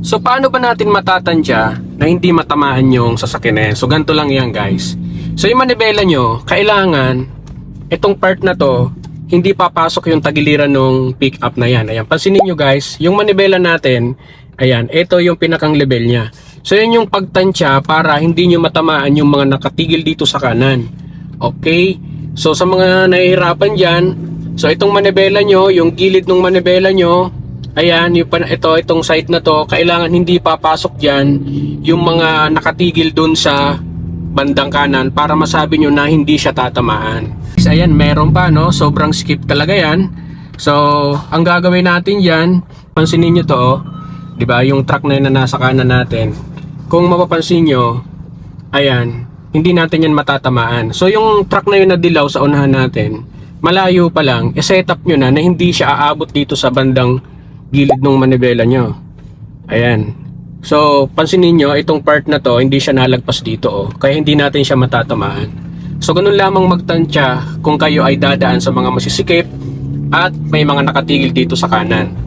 So paano ba natin matatansya na hindi matamaan yung sasakyan yan? So ganito lang yan guys. So yung manibela nyo, kailangan itong part na to, hindi papasok yung tagiliran ng pick up na yan. Ayan, pansinin nyo guys, yung manibela natin, ayan, ito yung pinakang level niya. So yun yung pagtansya para hindi nyo matamaan yung mga nakatigil dito sa kanan. Okay? So sa mga nahihirapan dyan, so itong manibela nyo, yung gilid ng manibela nyo, ayan, yung, pan- ito, itong site na to, kailangan hindi papasok dyan yung mga nakatigil dun sa bandang kanan para masabi nyo na hindi siya tatamaan. So, ayan, meron pa, no? Sobrang skip talaga yan. So, ang gagawin natin dyan, pansinin nyo to, di ba? Yung truck na yun na nasa kanan natin. Kung mapapansin nyo, ayan, hindi natin yan matatamaan. So, yung truck na yun na dilaw sa unahan natin, malayo pa lang, i-set up nyo na na hindi siya aabot dito sa bandang gilid ng manibela nyo. Ayan. So, pansinin nyo, itong part na to, hindi siya nalagpas dito, oh. Kaya hindi natin siya matatamaan. So, ganun lamang magtansya kung kayo ay dadaan sa mga masisikip at may mga nakatigil dito sa kanan.